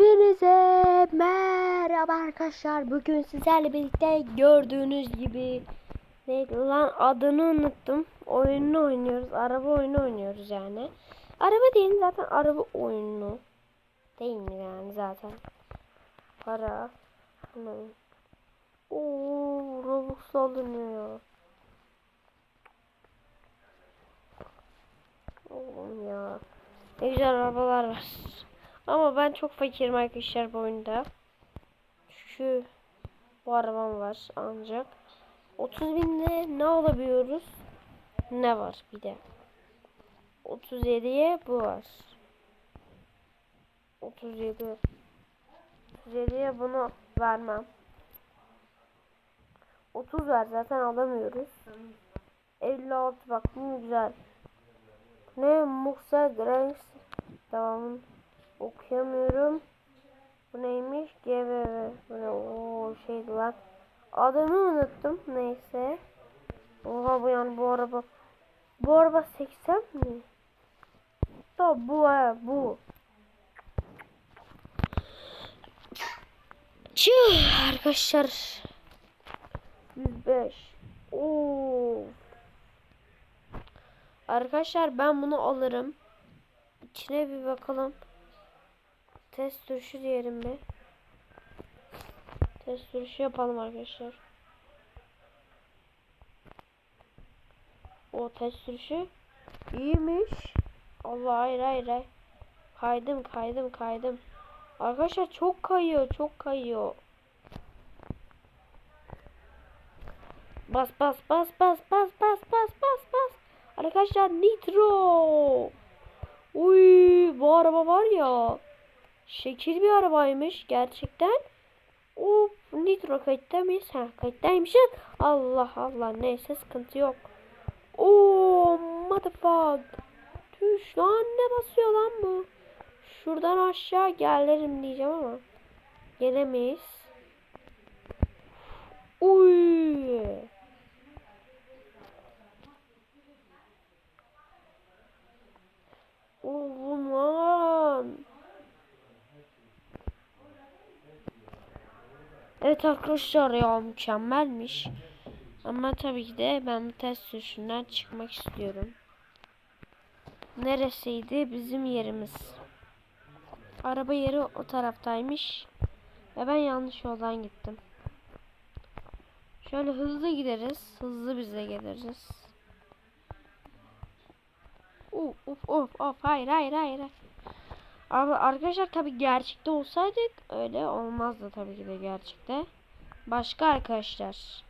Hepinize merhaba arkadaşlar. Bugün sizlerle birlikte gördüğünüz gibi neydi lan adını unuttum. Oyununu oynuyoruz. Araba oyunu oynuyoruz yani. Araba değil zaten araba oyunu. Değil mi yani zaten? Para. Ne? Oo, Robux alınıyor. Oğlum ya. Ne güzel arabalar var. Ama ben çok fakirim arkadaşlar bu oyunda. Şu bu arabam var ancak. 30 binde ne alabiliyoruz? Ne var bir de. 37'ye bu var. 37. 37'ye bunu vermem. 30 ver zaten alamıyoruz. 56 bak bu güzel. Ne Musa Grange devamını okuyamıyorum. Bu neymiş? GBV. Bu ne? Oo şeydi lan. Adını unuttum. Neyse. Oha bu yani bu araba. Bu araba 80 mi? Da bu he bu. Çüh arkadaşlar. 105. Oo. Arkadaşlar ben bunu alırım. İçine bir bakalım. Test sürüşü diyelim bir. Test sürüşü yapalım arkadaşlar. O test sürüşü iyiymiş. Allah hayır hayır hayır. Kaydım kaydım kaydım. Arkadaşlar çok kayıyor çok kayıyor. Bas bas bas bas bas bas bas bas bas. Arkadaşlar nitro. Uy bu araba var ya. Şekil bir arabaymış gerçekten. O nitro kayıtta mıyız? Ha kayıttaymışız. Allah Allah neyse sıkıntı yok. Oo motherfuck. Tüş lan ne basıyor lan bu? Şuradan aşağı gelirim diyeceğim ama. Gelemeyiz. Uy. Oğlum lan. Evet arkadaşlar ya mükemmelmiş. Ama tabii ki de ben bu test sürüşünden çıkmak istiyorum. Neresiydi bizim yerimiz? Araba yeri o taraftaymış. Ve ben yanlış yoldan gittim. Şöyle hızlı gideriz. Hızlı bize geliriz. Of of of of hayır hayır hayır. Abi arkadaşlar tabii gerçekte olsaydık öyle olmazdı tabii ki de gerçekte. Başka arkadaşlar.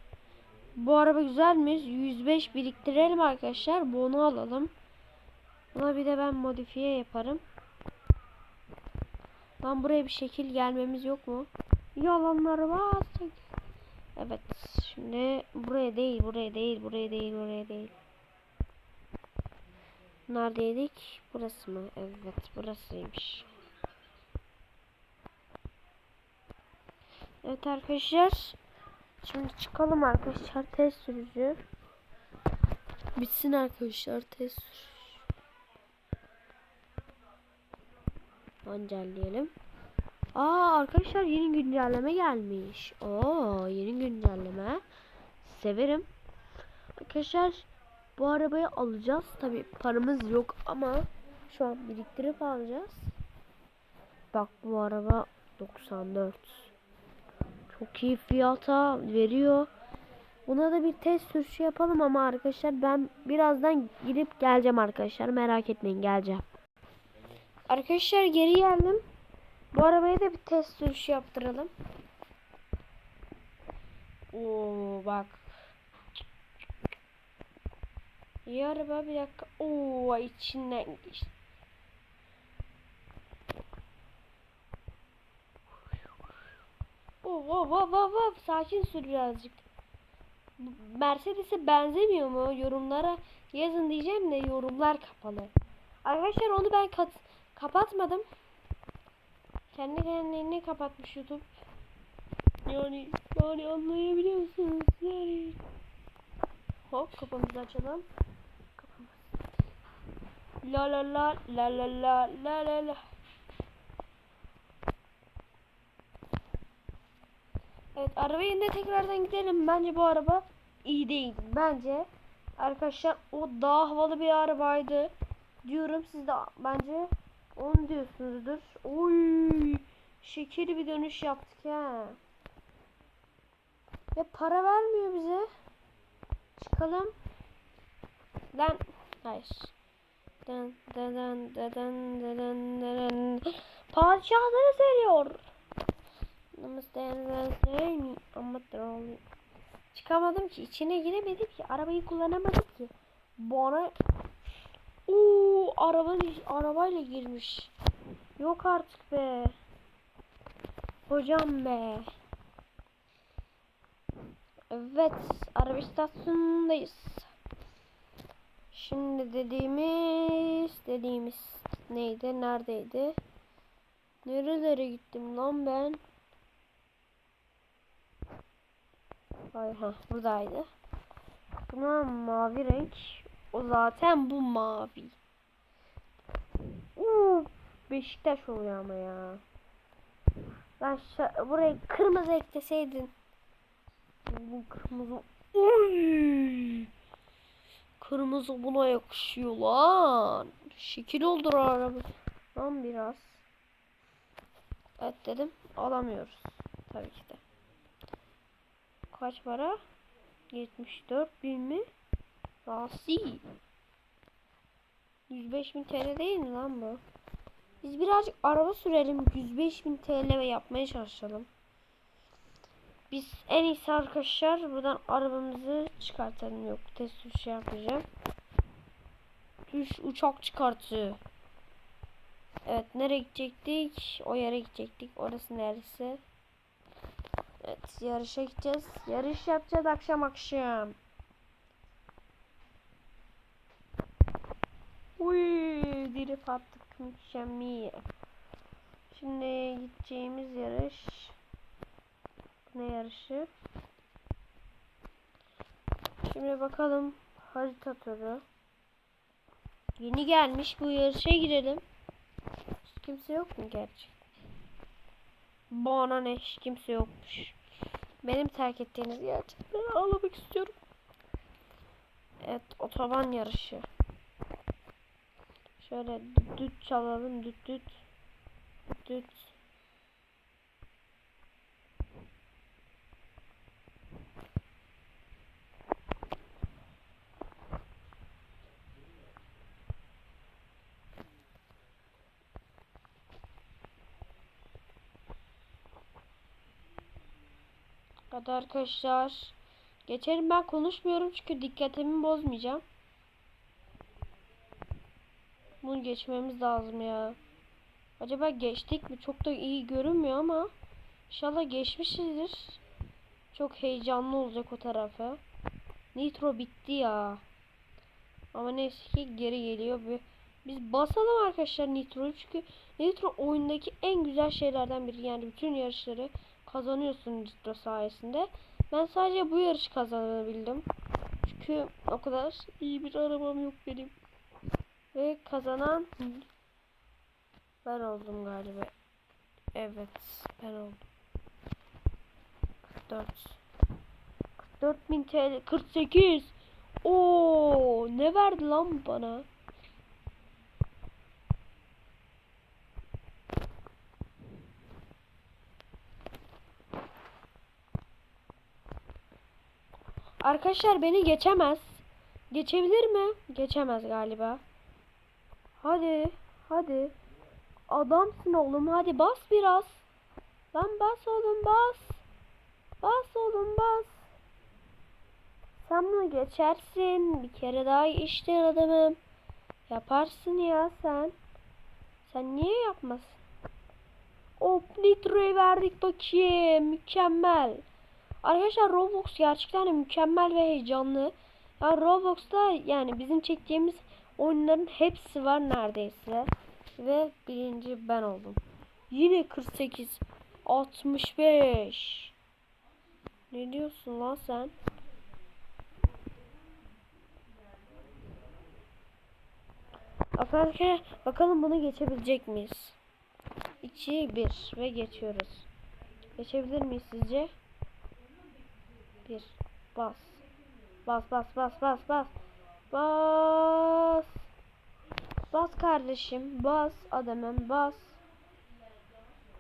Bu araba güzel mi? 105 biriktirelim arkadaşlar. Bunu alalım. Buna bir de ben modifiye yaparım. Lan buraya bir şekil gelmemiz yok mu? Yalanları bastık. Evet. Şimdi buraya değil, buraya değil, buraya değil, buraya değil. Neredeydik? Burası mı? Evet, burasıymış. Evet arkadaşlar. Şimdi çıkalım arkadaşlar test sürücü. Bitsin arkadaşlar test sürücü. Güncelleyelim. Aa arkadaşlar yeni güncelleme gelmiş. Oo yeni güncelleme. Severim. Arkadaşlar bu arabayı alacağız. Tabi paramız yok ama şu an biriktirip alacağız. Bak bu araba 94. Çok iyi fiyata veriyor. Buna da bir test sürüşü yapalım ama arkadaşlar ben birazdan gidip geleceğim arkadaşlar. Merak etmeyin geleceğim. Arkadaşlar geri geldim. Bu arabaya da bir test sürüşü yaptıralım. Oo bak. İyi araba bir dakika. Oo içinden geçti. Oo, oo, oo, oo, oo. Sakin sür birazcık. Mercedes'e benzemiyor mu? Yorumlara yazın diyeceğim de yorumlar kapalı. Arkadaşlar onu ben kat kapatmadım. Kendi kendini kapatmış YouTube. Yani yani anlayabiliyorsunuz yani. Hop kapımızı açalım. Kapımız. La la la la la la la la la. Evet arabayı yine tekrardan gidelim. Bence bu araba iyi değil. Bence arkadaşlar o daha havalı bir arabaydı. Diyorum siz de bence onu diyorsunuzdur. Oy şekeri bir dönüş yaptık ha. Ve para vermiyor bize. Çıkalım. Lan hayır. Dın dın dın dın dın dın dın dın. Padişahları seriyor. Ama Çıkamadım ki içine giremedim ki arabayı kullanamadım ki. Bana Oo araba arabayla girmiş. Yok artık be. Hocam be. Evet, araba istasyonundayız. Şimdi dediğimiz dediğimiz neydi? Neredeydi? Nerelere gittim lan ben? Hayır ha buradaydı. Buna mavi renk. O zaten bu mavi. Uuu Beşiktaş oluyor ama ya. Ben buraya kırmızı ekleseydin. Bu kırmızı. Oy! Kırmızı buna yakışıyor lan. Şekil oldur araba. Lan biraz. Evet dedim. Alamıyoruz. Tabii ki de. Kaç para? 74 bin mi? Asi. 105 bin TL değil mi lan bu? Biz birazcık araba sürelim. 105 bin TL yapmaya çalışalım. Biz en iyisi arkadaşlar buradan arabamızı çıkartalım. Yok test bir şey yapacağım. Düş uçak çıkartı. Evet nereye gidecektik? O yere gidecektik. Orası neresi? Evet yarışa gideceğiz. Yarış yapacağız akşam akşam. Uy dirif attık mükemmel. Şimdi gideceğimiz yarış ne yarışı? Şimdi bakalım harita turu. Yeni gelmiş bu yarışa girelim. Kimse yok mu gerçi? Bana ne hiç kimse yokmuş. Benim terk ettiğiniz gerçekten ağlamak istiyorum. Evet otoban yarışı. Şöyle düt çalalım düt düt. Düt. Hadi arkadaşlar. Geçelim ben konuşmuyorum çünkü dikkatimi bozmayacağım. Bunu geçmemiz lazım ya. Acaba geçtik mi? Çok da iyi görünmüyor ama inşallah geçmişizdir. Çok heyecanlı olacak o tarafı. Nitro bitti ya. Ama neyse ki geri geliyor. Biz basalım arkadaşlar Nitro'yu çünkü Nitro oyundaki en güzel şeylerden biri. Yani bütün yarışları kazanıyorsun Nitro sayesinde. Ben sadece bu yarışı kazanabildim. Çünkü o kadar iyi bir arabam yok benim. Ve kazanan ben oldum galiba. Evet ben oldum. 44 44 bin TL 48 Oo ne verdi lan bana? Arkadaşlar beni geçemez. Geçebilir mi? Geçemez galiba. Hadi. Hadi. Adamsın oğlum. Hadi bas biraz. Lan bas oğlum bas. Bas oğlum bas. Sen bunu geçersin. Bir kere daha işte adamım. Yaparsın ya sen. Sen niye yapmasın? Hop nitroyu verdik bakayım. Mükemmel. Arkadaşlar Roblox gerçekten mükemmel ve heyecanlı. Yani Roblox'ta yani bizim çektiğimiz oyunların hepsi var neredeyse. Ve birinci ben oldum. Yine 48. 65. Ne diyorsun lan sen? Arkadaşlar bakalım bunu geçebilecek miyiz? 2 1 ve geçiyoruz. Geçebilir miyiz sizce? Bir. Bas. Bas bas bas bas bas. Bas. Bas kardeşim. Bas adamım bas.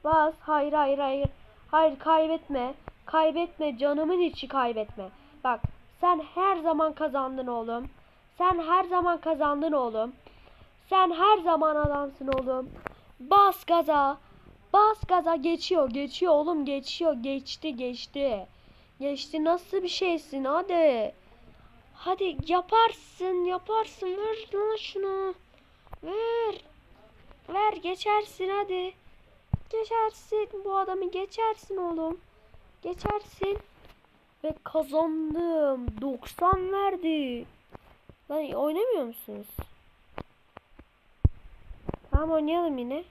Bas. Hayır hayır hayır. Hayır kaybetme. Kaybetme. Canımın içi kaybetme. Bak sen her zaman kazandın oğlum. Sen her zaman kazandın oğlum. Sen her zaman adamsın oğlum. Bas gaza. Bas gaza geçiyor. Geçiyor oğlum geçiyor. Geçti geçti. Geçti nasıl bir şeysin hadi. Hadi yaparsın yaparsın ver lan şunu. Ver. Ver geçersin hadi. Geçersin bu adamı geçersin oğlum. Geçersin. Ve kazandım. 90 verdi. Lan oynamıyor musunuz? Tamam oynayalım yine.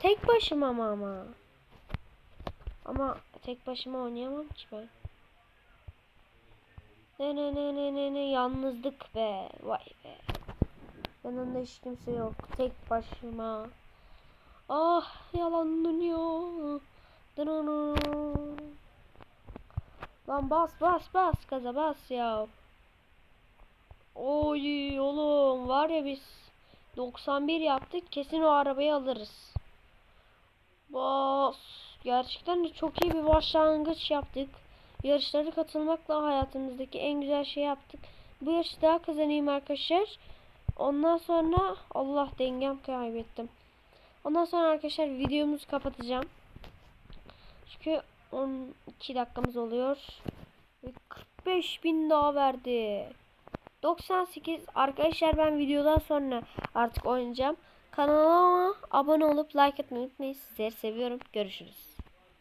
Tek başıma mı ama? Ama tek başıma oynayamam ki ben. Ne ne ne ne ne ne yalnızlık be. Vay be. Yanında hiç kimse yok. Tek başıma. Ah yalan dünya. Dırırır. Lan bas bas bas gaza bas ya. Oy oğlum var ya biz 91 yaptık kesin o arabayı alırız. Bas. Gerçekten de çok iyi bir başlangıç yaptık. Yarışlara katılmakla hayatımızdaki en güzel şey yaptık. Bu yarışı daha kazanayım arkadaşlar. Ondan sonra Allah dengem kaybettim. Ondan sonra arkadaşlar videomuzu kapatacağım. Çünkü 12 dakikamız oluyor. Ve 45 bin daha verdi. 98 arkadaşlar ben videodan sonra artık oynayacağım. Kanalıma abone olup like etmeyi unutmayın. Sizleri seviyorum. Görüşürüz.